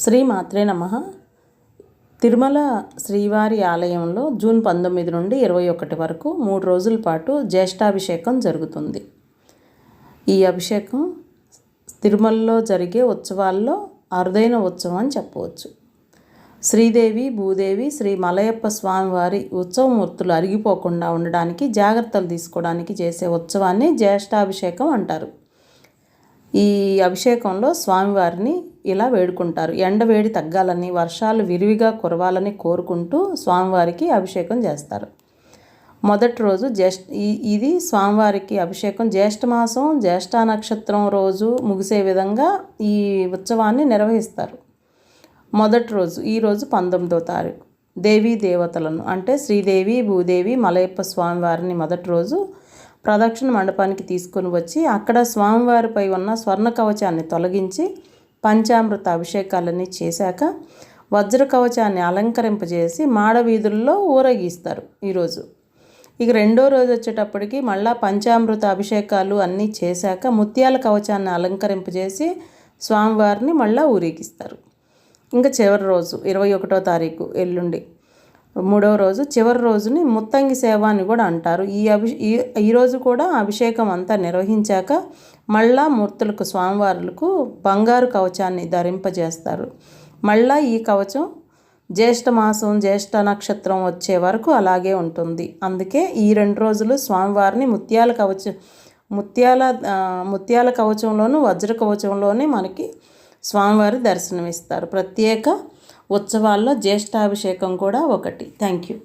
శ్రీ మాత్రే నమ. తిరుమల శ్రీవారి ఆలయంలో జూన్ పంతొమ్మిది నుండి ఇరవై ఒకటి వరకు మూడు రోజుల పాటు జ్యేష్ఠాభిషేకం జరుగుతుంది. ఈ అభిషేకం తిరుమలలో జరిగే ఉత్సవాల్లో అరుదైన ఉత్సవం అని చెప్పవచ్చు. శ్రీదేవి భూదేవి శ్రీ మలయప్ప స్వామివారి ఉత్సవమూర్తులు అరిగిపోకుండా ఉండడానికి జాగ్రత్తలు తీసుకోవడానికి చేసే ఉత్సవాన్ని జ్యేష్ఠాభిషేకం అంటారు. ఈ అభిషేకంలో స్వామివారిని ఇలా వేడుకుంటారు. ఎండ వేడి తగ్గాలని వర్షాలు విరివిగా కురవాలని కోరుకుంటూ స్వామివారికి అభిషేకం చేస్తారు. మొదటి రోజు జ్యేష్ఠ ఇది స్వామివారికి అభిషేకం. జ్యేష్ఠమాసం జ్యేష్ఠ నక్షత్రం రోజు ముగిసే విధంగా ఈ ఉత్సవాన్ని నిర్వహిస్తారు. మొదటి రోజు ఈరోజు పంతొమ్మిదో తారీఖు. దేవీ దేవతలను అంటే శ్రీదేవి భూదేవి మలయప్ప స్వామివారిని మొదటి రోజు ప్రదక్షిణ మండపానికి తీసుకొని వచ్చి అక్కడ స్వామివారిపై ఉన్న స్వర్ణ కవచాన్ని తొలగించి పంచామృత అభిషేకాలన్నీ చేశాక వజ్ర కవచాన్ని అలంకరింపజేసి మాడ వీధుల్లో ఊరగిస్తారు ఈరోజు. ఇక రెండో రోజు వచ్చేటప్పటికి మళ్ళా పంచామృత అభిషేకాలు అన్నీ చేశాక ముత్యాల కవచాన్ని అలంకరింపజేసి స్వామివారిని మళ్ళా ఊరేగిస్తారు. ఇంకా చివరి రోజు ఇరవై ఒకటో తారీఖు ఎల్లుండి. మూడవ రోజు చివరి రోజుని ముత్తంగి సేవ అని కూడా అంటారు. ఈ అభి ఈరోజు కూడా అభిషేకం అంతా నిర్వహించాక మళ్ళా మూర్తులకు స్వామివారులకు బంగారు కవచాన్ని ధరింపజేస్తారు. మళ్ళా ఈ కవచం జ్యేష్ఠ మాసం జ్యేష్ఠ నక్షత్రం వచ్చే వరకు అలాగే ఉంటుంది. అందుకే ఈ రెండు రోజులు స్వామివారిని ముత్యాల కవచం ముత్యాల ముత్యాల కవచంలోను వజ్ర కవచంలోనే మనకి స్వామివారి దర్శనమిస్తారు. ప్రత్యేక ఉత్సవాల్లో జ్యేష్ఠాభిషేకం కూడా ఒకటి. Thank you